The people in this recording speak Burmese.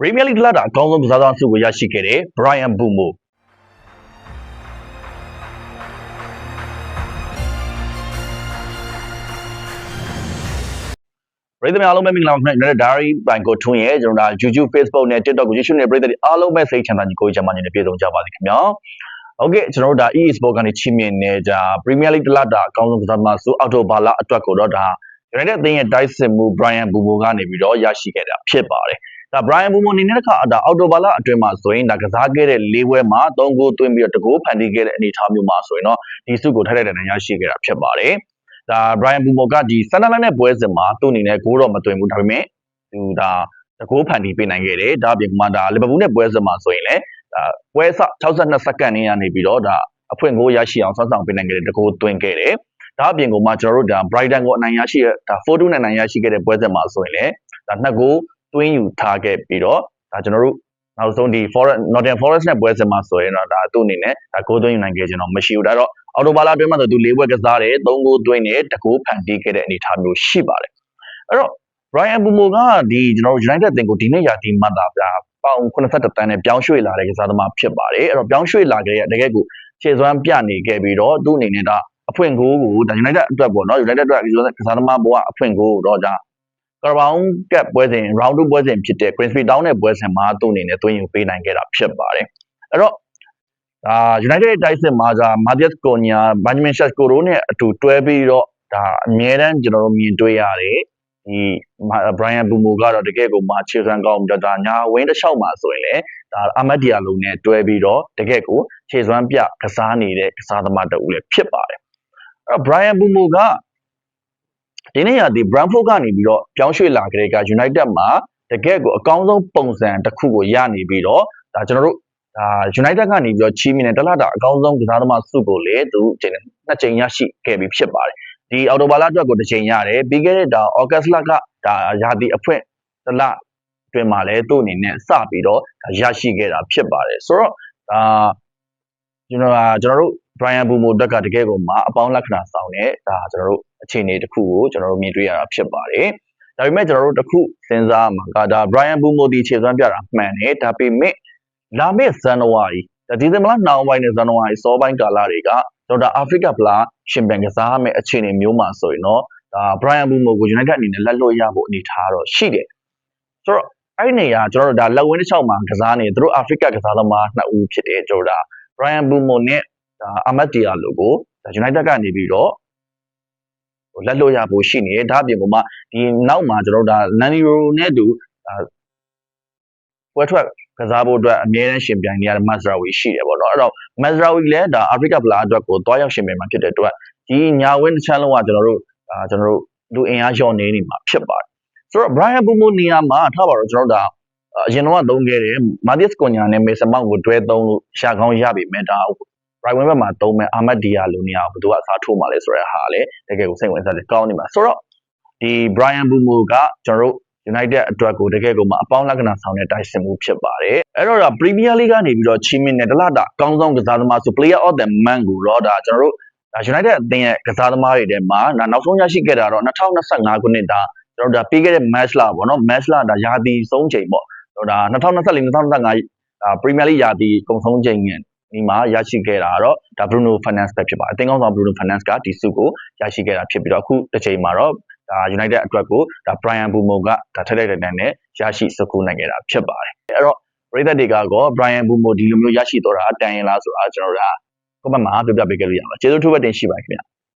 Premier League တလတာအကောင်းဆုံးကစားသမားဆုကိုရရှိခဲ့တဲ့ Brian Bumo ပရိသတ်များအားလုံးပဲမင်္ဂလာပါခင်ဗျာကျွန်တော်တို့ Diary ပိုင်ကိုထွန်းရဲ့ကျွန်တော်တို့ YouTube Facebook နဲ့ TikTok ကိုကြည့်ရှုနေတဲ့ပရိသတ်တွေအားလုံးပဲစိတ်ချမ်းသာကြကိုကြမ်းမာနေပြည့်စုံကြပါစေခင်ဗျာဟုတ်ကဲ့ကျွန်တော်တို့ဒါ EA Sport ကနေချီးမြှင့်နေကြ Premier League တလတာအကောင်းဆုံးကစားသမားဆုအောက်တိုဘာလအတွက်ကိုတော့ဒါ United အသင်းရဲ့တိုက်စစ်မှု Brian Bumo ကနေပြီးတော့ရရှိခဲ့တာဖြစ်ပါတယ် ဒါ Brian Bumo အနေနဲ့တခါဒါအော်တိုဘာလအတွင်းမှာဆိုရင်ဒါကစားခဲ့တဲ့၄ဝဲမှာ၃ဂိုးသွင်းပြီးတော့တကိုးဖန်တီးခဲ့တဲ့အနေအထားမျိုးမှာဆိုရင်တော့ဒီစုကိုထိုက်တဲ့တန်ရရှိခဲ့တာဖြစ်ပါတယ်။ဒါ Brian Bumo ကဒီဆန်နလန်နဲ့ပွဲစဉ်မှာသူ့အနေနဲ့ဂိုးတော့မသွင်းဘူးဒါပေမဲ့သူဒါတကိုးဖန်တီးပေးနိုင်ခဲ့တယ်။ဒါအပြင်မှာဒါလီဗာပူးနဲ့ပွဲစဉ်မှာဆိုရင်လည်းဒါပွဲစ62စက္ကန့်နေရနေပြီးတော့ဒါအဖွင့်ဂိုးရရှိအောင်ဆွမ်းဆောင်ပေးနိုင်ခဲ့တဲ့တကိုးသွင်းခဲ့တယ်။ဒါအပြင်ကမှကျွန်တော်တို့ဒါ Brighton ကိုအနိုင်ရရှိတဲ့ဒါ4-2နဲ့အနိုင်ရရှိခဲ့တဲ့ပွဲစဉ်မှာဆိုရင်လည်းဒါနှစ်ဂိုး သွင်းယူထားခဲ့ပြီးတော့ဒါကျွန်တော်တို့နောက်ဆုံးဒီ Forest Nottingham Forest နဲ့ပွဲစဉ်မှာဆိုရင်တော့ဒါသူ့အနေနဲ့ဒါဂိုးသွင်းယူနိုင်ခဲ့ခြင်းတော့မရှိဘူးဒါတော့အော်တိုဘာလာအတွင်းမှာဆိုသူ၄ဘွဲကစားတယ်၃ဂိုးသွင်းတယ်တဂိုးဖန်တီးခဲ့တဲ့အနေအထားမျိုးရှိပါတယ်အဲ့တော့ Brian Bumo ကဒီကျွန်တော်တို့ United အသင်းကိုဒီနေ့ရာသီမှတ်တာပြပေါင်82တန်းနဲ့ပြောင်းရွှေ့လာတဲ့ကစားသမားဖြစ်ပါတယ်အဲ့တော့ပြောင်းရွှေ့လာခဲ့ရတကယ်ကိုခြေစွမ်းပြနေခဲ့ပြီးတော့သူ့အနေနဲ့ဒါအဖွင့်ဂိုးကိုဒါ United အတွက်ပေါ့နော် United အတွက်ကစားသမားဘဝအဖွင့်ဂိုးတော့ဒါ ကာဘောင်ကပ်ပွဲစဉ် round 2ပွဲစဉ်ဖြစ်တဲ့ Grimsby Town နဲ့ပွဲစဉ်မှာသူ့အနေနဲ့သွင်းယူပေးနိုင်ခဲ့တာဖြစ်ပါတယ်အဲ့တော့ဒါ United တိုက်စစ်မှာဒါ Matias Cunha Benjamin Sesko တို့နဲ့အတူတွဲပြီးတော့ဒါအမြဲတမ်းကျွန်တော်တို့မြင်တွေ့ရတယ်ဒီ Brian Bumo ကတော့တကယ်ကိုမှခြေစွမ်းကောင်းပြီးတော့ဒါညာဝင်းတစ်လျှောက်မှာဆိုရင်လည်းဒါအာမတ်ဒီယာလုံးနဲ့တွဲပြီးတော့တကယ်ကိုခြေစွမ်းပြကစားနေတဲ့ကစားသမားတဦးလည်းဖြစ်ပါတယ်အဲ့တော့ Brian Bumo က ဒီနေ့ကဒီ Brentford ကနေပြီးတော့ပြောင်းရွှေ့လာကြတဲ့က United မှာတကယ်ကိုအကောင်းဆုံးပုံစံတစ်ခုကိုရနေပြီးတော့ဒါကျွန်တော်တို့ဒါ United ကနေပြီးတော့ချီးမြှင့်တဲ့တလားတာအကောင်းဆုံးကစားသမားစုကိုလည်းသူနှစ်ကြိမ်ရရှိခဲ့ပြီးဖြစ်ပါတယ်ဒီအော်တိုဘာလအတွက်ကိုတစ်ချိန်ရတယ်ပြီးခဲ့တဲ့ဒါအော်ဂတ်လကဒါရာသီအဖွင့်တလအတွင်းမှာလည်းသူ့အနေနဲ့စပြီးတော့ရရှိခဲ့တာဖြစ်ပါတယ်ဆိုတော့ဒါကျွန်တော်ကျွန်တော်တို့ Brian Bumo တက်ကတကယ်ကိုမှအပေါင်းလက္ခဏာဆောင်တဲ့ဒါကျွန်တော်တို့ အခြေအနေတစ်ခုကိုကျွန်တော်တို့မြင်တွေ့ရတာဖြစ်ပါတယ်ဒါပေမဲ့ကျွန်တော်တို့တစ်ခုစဉ်းစားမှာကဒါ Brian Bumo ဒီခြေစွမ်းပြတာမှန်တယ်ဒါပေမဲ့လာမယ့်ဇန်နဝါရီဒါဒီဇင်ဘာလနောက်ပိုင်းနဲ့ဇန်နဝါရီစောပိုင်းကာလတွေကကျွန်တော်ဒါအာဖရိကဖလားရှင်ပန်ကစားမယ့်အခြေအနေမျိုးမှာဆိုရင်တော့ဒါ Brian Bumo ကို United အနေနဲ့လက်လွတ်ရဖို့အနေထားတော့ရှိတယ်ဆိုတော့အဲ့ဒီနေရာကျွန်တော်တို့ဒါလက်ဝင်းတစ်ချောင်းမှာကစားနေသူတို့အာဖရိကကစားသမားနှစ်ဦးဖြစ်တယ်ကျွန်တော်ဒါ Brian Bumo နဲ့ဒါအာမတ်တီယာလိုကိုဒါ United ကနေပြီးတော့ဟို လက်လွတ်ရဖို့ရှိနေတယ်ဒါအပြင်ကမှဒီနောက်မှာကျွန်တော်တို့ဒါနန်နီရိုနဲ့တူပွဲထွက်ကစားဖို့အတွက်အမြဲတမ်းရှင်ပြိုင်နေရတဲ့မက်ဇရာဝီရှိတယ်ပေါ့နော်အဲ့တော့မက်ဇရာဝီလည်းဒါအာဖရိကဖလားအတွက်ကိုတွားရောက်ရှင်ပြိုင်မှာဖြစ်တဲ့အတွက်ဒီညာဝင်းတစ်ချမ်းလုံးကကျွန်တော်တို့အာကျွန်တော်တို့လူအင်အားလျော့နေနေမှာဖြစ်ပါတယ်ဆိုတော့ Brian Bumo နေရာမှာထားပါတော့ကျွန်တော်တို့ဒါအရင်တော့သုံးခဲ့တယ် Matias Cunha နဲ့ Mason Mount ကိုတွဲသုံးလို့ရှာကောင်းရပြီမဲ့ဒါ right wing ဘက်မှာသုံးမဲ့အာမတ်ဒီယာလိုနေရာဘယ်သူကအစားထိုးမှလဲဆိုတဲ့ဟာလည်းတကယ်ကိုစိတ်ဝင်စားတယ်ကောင်းနေမှာဆိုတော့ဒီ Brian Bumo ကကျွန်တော်တို့ United အတွက်ကိုတကယ်ကိုမှအပေါင်းလက္ခဏာဆောင်တဲ့တိုက်စစ်မှုဖြစ်ပါတယ်အဲ့တော့ဒါ Premier League ကနေပြီးတော့ချီးမြှင့်တဲ့တလတာအကောင်းဆုံးကစားသမားဆို Player of the Month ကိုတော့ဒါကျွန်တော်တို့ဒါ United အသင်းရဲ့ကစားသမားတွေထဲမှာနောက်ဆုံးရရှိခဲ့တာတော့2025ခုနှစ်ဒါကျွန်တော်တို့ဒါပြီးခဲ့တဲ့ match လာပေါ့နော် match လာဒါရာသီဆုံးချိန်ပေါ့ဒါ2024 2025ဒါ Premier League ရာသီကုန်ဆုံးချိန် ဒီမှာရရှိခဲ့တာကတော့ဒါ Bruno Fernandes ပဲဖြစ်ပါတယ်အသင်းကောင်းဆောင် Bruno Fernandes ကဒီစုကိုရရှိခဲ့တာဖြစ်ပြီးတော့အခုတစ်ချိန်မှာတော့ဒါ United အတွက်ကိုဒါ Brian Bumo ကဒါထက်တဲ့တဲ့နဲ့ရရှိစကူနိုင်ခဲ့တာဖြစ်ပါတယ်အဲ့တော့ပရိသတ်တွေကတော့ Brian Bumo ဒီလိုမျိုးရရှိတော့တာတန်ရင်လားဆိုတာကျွန်တော်တို့က comment မှာပြောပြပေးခဲ့လို့ရပါကျေးဇူးထူးပဲတင်ရှိပါခင်ဗျာ